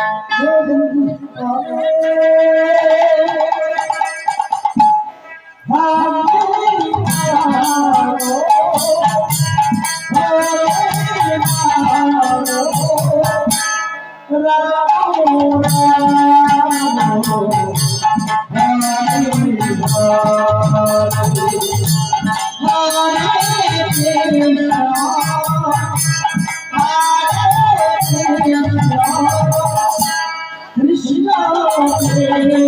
Oh, Thank you.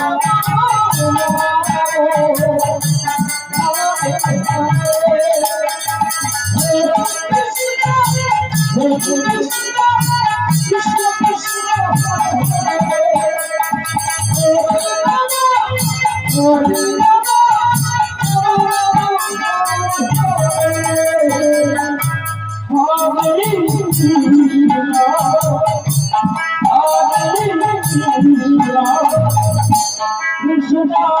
Hallelujah. Hare